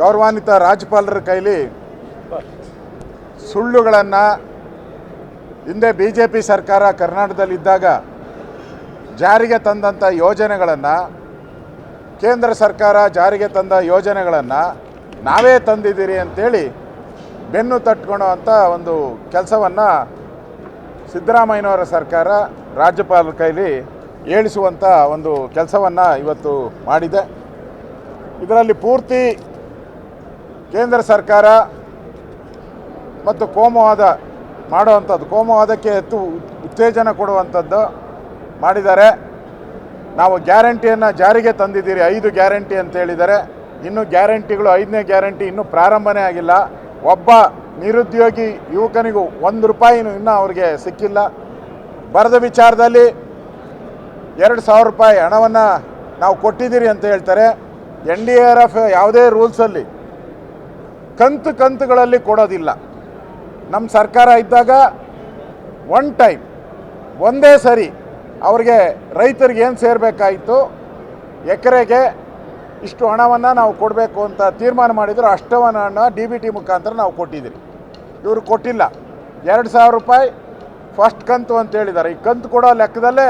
ಗೌರವಾನ್ವಿತ ರಾಜ್ಯಪಾಲರ ಕೈಲಿ ಸುಳ್ಳುಗಳನ್ನು ಹಿಂದೆ ಬಿ ಜೆ ಪಿ ಸರ್ಕಾರ ಕರ್ನಾಟಕದಲ್ಲಿದ್ದಾಗ ಜಾರಿಗೆ ತಂದಂಥ ಯೋಜನೆಗಳನ್ನು, ಕೇಂದ್ರ ಸರ್ಕಾರ ಜಾರಿಗೆ ತಂದ ಯೋಜನೆಗಳನ್ನು ನಾವೇ ತಂದಿದ್ದೀರಿ ಅಂತೇಳಿ ಬೆನ್ನು ತಟ್ಕೊಳೋ ಅಂಥ ಒಂದು ಕೆಲಸವನ್ನು ಸಿದ್ದರಾಮಯ್ಯನವರ ಸರ್ಕಾರ ರಾಜ್ಯಪಾಲರ ಕೈಲಿ ಏಳಿಸುವಂಥ ಒಂದು ಕೆಲಸವನ್ನು ಇವತ್ತು ಮಾಡಿದೆ. ಇದರಲ್ಲಿ ಪೂರ್ತಿ ಕೇಂದ್ರ ಸರ್ಕಾರ ಮತ್ತು ಕೋಮುವಾದ ಮಾಡುವಂಥದ್ದು, ಕೋಮುವಾದಕ್ಕೆ ಹೆಚ್ಚು ಉತ್ತೇಜನ ಕೊಡುವಂಥದ್ದು ಮಾಡಿದ್ದಾರೆ. ನಾವು ಗ್ಯಾರಂಟಿಯನ್ನು ಜಾರಿಗೆ ತಂದಿದ್ದೀರಿ, ಐದು ಗ್ಯಾರಂಟಿ ಅಂತ ಹೇಳಿದ್ದಾರೆ. ಇನ್ನು ಗ್ಯಾರಂಟಿಗಳು, ಐದನೇ ಗ್ಯಾರಂಟಿ ಇನ್ನೂ ಪ್ರಾರಂಭನೇ ಆಗಿಲ್ಲ. ಒಬ್ಬ ನಿರುದ್ಯೋಗಿ ಯುವಕನಿಗೂ ಒಂದು ರೂಪಾಯಿನೂ ಇನ್ನೂ ಅವ್ರಿಗೆ ಸಿಕ್ಕಿಲ್ಲ. ಬರದ ವಿಚಾರದಲ್ಲಿ ಎರಡು ಸಾವಿರ ರೂಪಾಯಿ ಹಣವನ್ನು ನಾವು ಕೊಟ್ಟಿದ್ದೀರಿ ಅಂತ ಹೇಳ್ತಾರೆ. ಎನ್ ಡಿ ಆರ್ ಎಫ್ ಯಾವುದೇ ರೂಲ್ಸಲ್ಲಿ ಕಂತು ಕಂತುಗಳಲ್ಲಿ ಕೊಡೋದಿಲ್ಲ. ನಮ್ಮ ಸರ್ಕಾರ ಇದ್ದಾಗ ಒನ್ ಟೈಮ್ ಒಂದೇ ಸರಿ ಅವ್ರಿಗೆ ರೈತರಿಗೆ ಏನು ಸೇರಬೇಕಾಯಿತು? ಎಕರೆಗೆ ಇಷ್ಟು ಹಣವನ್ನು ನಾವು ಕೊಡಬೇಕು ಅಂತ ತೀರ್ಮಾನ ಮಾಡಿದ್ರು, ಅಷ್ಟವನ್ನು ಹಣ ಡಿ ಬಿ ಟಿ ಮುಖಾಂತರ ನಾವು ಕೊಟ್ಟಿದ್ದೀರಿ ಇವರು ಕೊಟ್ಟಿಲ್ಲ. ಎರಡು ಸಾವಿರ ರೂಪಾಯಿ ಫಸ್ಟ್ ಕಂತು ಅಂತ ಹೇಳಿದ್ದಾರೆ. ಈ ಕಂತು ಕೊಡೋ ಲೆಕ್ಕದಲ್ಲೇ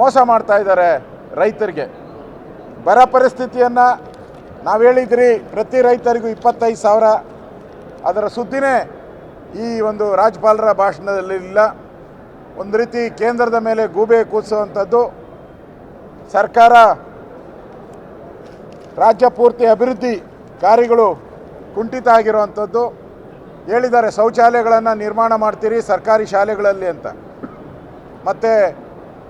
ಮೋಸ ಮಾಡ್ತಾ ಇದ್ದಾರೆ ರೈತರಿಗೆ. ಬರ ಪರಿಸ್ಥಿತಿಯನ್ನು ನಾವು ಹೇಳಿದ್ರಿ ಪ್ರತಿ ರೈತರಿಗೂ ಇಪ್ಪತ್ತೈದು ಸಾವಿರ. ಅದರ ಸುದ್ದಿನೇ ಈ ಒಂದು ರಾಜ್ಯಪಾಲರ ಭಾಷಣದಲ್ಲಿ ಇಲ್ಲ. ಒಂದು ರೀತಿ ಕೇಂದ್ರದ ಮೇಲೆ ಗೂಬೆ ಕೂಸುವಂಥದ್ದು ಸರ್ಕಾರ ರಾಜ್ಯ ಪೂರ್ತಿ ಅಭಿವೃದ್ಧಿ ಕಾರ್ಯಗಳು ಕುಂಠಿತ ಆಗಿರುವಂಥದ್ದು. ಹೇಳಿದ್ದಾರೆ, ಶೌಚಾಲಯಗಳನ್ನು ನಿರ್ಮಾಣ ಮಾಡ್ತೀರಿ ಸರ್ಕಾರಿ ಶಾಲೆಗಳಲ್ಲಿ ಅಂತ. ಮತ್ತು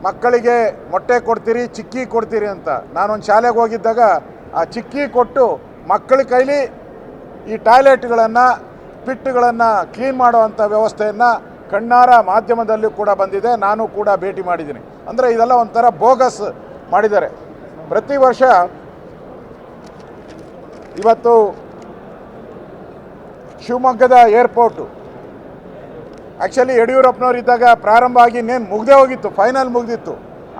ಮಕ್ಕಳಿಗೆ ಮೊಟ್ಟೆ ಕೊಡ್ತೀರಿ, ಚಿಕ್ಕಿ ಕೊಡ್ತೀರಿ ಅಂತ. ನಾನೊಂದು ಶಾಲೆಗೆ ಹೋಗಿದ್ದಾಗ ಆ ಚಿಕ್ಕಿ ಕೊಟ್ಟು ಮಕ್ಕಳ ಕೈಲಿ ಈ ಟಾಯ್ಲೆಟ್ಗಳನ್ನು, ಪಿಟ್ಟುಗಳನ್ನು ಕ್ಲೀನ್ ಮಾಡುವಂಥ ವ್ಯವಸ್ಥೆಯನ್ನು ಕಣ್ಣಾರ ಮಾಧ್ಯಮದಲ್ಲೂ ಕೂಡ ಬಂದಿದೆ. ನಾನು ಕೂಡ ಭೇಟಿ ಮಾಡಿದ್ದೀನಿ. ಅಂದರೆ ಇದೆಲ್ಲ ಒಂಥರ ಬೋಗಸ್ ಮಾಡಿದ್ದಾರೆ. ಪ್ರತಿ ವರ್ಷ ಇವತ್ತು ಶಿವಮೊಗ್ಗದ ಏರ್ಪೋರ್ಟು ಆ್ಯಕ್ಚುಲಿ ಯಡಿಯೂರಪ್ಪನವ್ರು ಇದ್ದಾಗ ಪ್ರಾರಂಭ ಆಗಿ ಇನ್ನೇನು ಮುಗ್ದೇ ಹೋಗಿತ್ತು, ಫೈನಲ್ ಮುಗ್ದಿತ್ತು.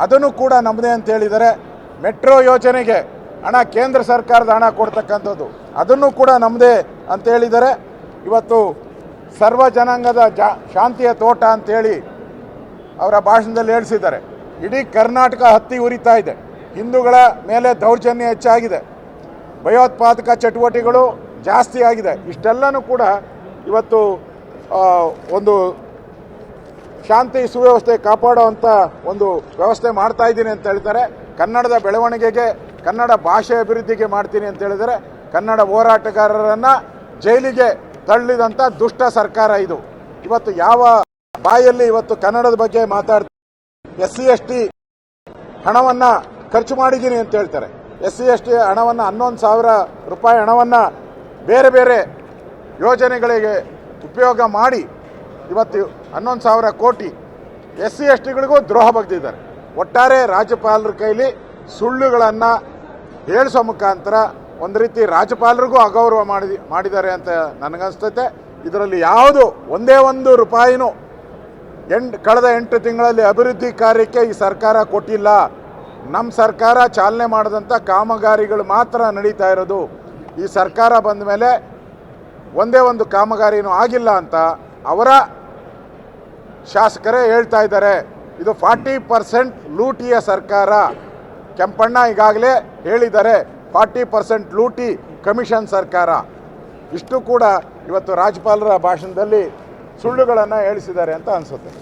ಅದನ್ನು ಕೂಡ ನಮ್ಮದೇ ಅಂತ ಹೇಳಿದರೆ ಮೆಟ್ರೋ ಯೋಜನೆಗೆ ಹಣ ಕೇಂದ್ರ ಸರ್ಕಾರದ ಹಣ ಕೊಡ್ತಕ್ಕಂಥದ್ದು. ಅದನ್ನು ಕೂಡ ನಮ್ಮದೇ ಅಂತ ಹೇಳಿದರೆ ಇವತ್ತು ಸರ್ವ ಜನಾಂಗದ ಜಾ, ಶಾಂತಿಯ ತೋಟ ಅಂತೇಳಿ ಅವರ ಭಾಷಣದಲ್ಲಿ ಹೇಳಿಸಿದ್ದಾರೆ. ಇಡೀ ಕರ್ನಾಟಕ ಹತ್ತಿ ಉರಿತಾ ಇದೆ. ಹಿಂದೂಗಳ ಮೇಲೆ ದೌರ್ಜನ್ಯ ಹೆಚ್ಚಾಗಿದೆ. ಭಯೋತ್ಪಾದಕ ಚಟುವಟಿಕೆಗಳು ಜಾಸ್ತಿ ಆಗಿದೆ. ಇಷ್ಟೆಲ್ಲನೂ ಕೂಡ ಇವತ್ತು ಒಂದು ಶಾಂತಿ ಸುವ್ಯವಸ್ಥೆ ಕಾಪಾಡುವಂಥ ಒಂದು ವ್ಯವಸ್ಥೆ ಮಾಡ್ತಾ ಇದ್ದೀನಿ ಅಂತ ಹೇಳ್ತಾರೆ. ಕನ್ನಡದ ಬೆಳವಣಿಗೆಗೆ ಕನ್ನಡ ಭಾಷೆ ಅಭಿವೃದ್ಧಿಗೆ ಮಾಡ್ತೀನಿ ಅಂತ ಹೇಳಿದರೆ ಕನ್ನಡ ಹೋರಾಟಗಾರರನ್ನು ಜೈಲಿಗೆ ತಳ್ಳಿದಂಥ ದುಷ್ಟ ಸರ್ಕಾರ ಇದು. ಇವತ್ತು ಯಾವ ಬಾಯಲ್ಲಿ ಇವತ್ತು ಕನ್ನಡದ ಬಗ್ಗೆ ಮಾತಾಡ್ತಾರೆ ಎಸ್ ಸಿ, ಎಸ್ ಟಿ ಹಣವನ್ನು ಖರ್ಚು ಮಾಡಿದ್ದೀನಿ ಅಂತ ಹೇಳ್ತಾರೆ. ಎಸ್ ಸಿ, ಎಸ್ ಟಿ ಹಣವನ್ನು ಹನ್ನೊಂದು ಸಾವಿರ ರೂಪಾಯಿ ಹಣವನ್ನು ಬೇರೆ ಬೇರೆ ಯೋಜನೆಗಳಿಗೆ ಉಪಯೋಗ ಮಾಡಿ ಇವತ್ತು ಹನ್ನೊಂದು ಸಾವಿರ ಕೋಟಿ ಎಸ್ ಸಿ, ಎಸ್ ಟಿಗಳಿಗೂ ದ್ರೋಹ ಬಗ್ದಿದ್ದಾರೆ. ಒಟ್ಟಾರೆ ರಾಜ್ಯಪಾಲರ ಕೈಲಿ ಸುಳ್ಳುಗಳನ್ನು ಹೇಳಿಸೋ ಮುಖಾಂತರ ಒಂದು ರೀತಿ ರಾಜ್ಯಪಾಲರಿಗೂ ಅಗೌರವ ಮಾಡಿ ಮಾಡಿದ್ದಾರೆ ಅಂತ ನನಗನ್ಸ್ತೈತೆ. ಇದರಲ್ಲಿ ಯಾವುದು ಒಂದೇ ಒಂದು ರೂಪಾಯಿನೂ ಎಂಟು, ಕಳೆದ ಎಂಟು ತಿಂಗಳಲ್ಲಿ ಅಭಿವೃದ್ಧಿ ಕಾರ್ಯಕ್ಕೆ ಈ ಸರ್ಕಾರ ಕೊಟ್ಟಿಲ್ಲ. ನಮ್ಮ ಸರ್ಕಾರ ಚಾಲನೆ ಮಾಡಿದಂಥ ಕಾಮಗಾರಿಗಳು ಮಾತ್ರ ನಡೀತಾ ಇರೋದು. ಈ ಸರ್ಕಾರ ಬಂದ ಮೇಲೆ ಒಂದೇ ಒಂದು ಕಾಮಗಾರಿನೂ ಆಗಿಲ್ಲ ಅಂತ ಅವರ ಶಾಸಕರೇ ಹೇಳ್ತಾ ಇದ್ದಾರೆ. ಇದು ಫಾರ್ಟಿ ಪರ್ಸೆಂಟ್ ಲೂಟಿಯ ಸರ್ಕಾರ. ಕೆಂಪಣ್ಣ ಈಗಾಗಲೇ ಹೇಳಿದ್ದಾರೆ ಫಾರ್ಟಿ ಪರ್ಸೆಂಟ್ ಲೂಟಿ ಕಮಿಷನ್ ಸರ್ಕಾರ. ಇಷ್ಟು ಕೂಡ ಇವತ್ತು ರಾಜ್ಯಪಾಲರ ಭಾಷಣದಲ್ಲಿ ಸುಳ್ಳುಗಳನ್ನು ಹೇಳಿಸಿದ್ದಾರೆ ಅಂತ ಅನಿಸುತ್ತೆ.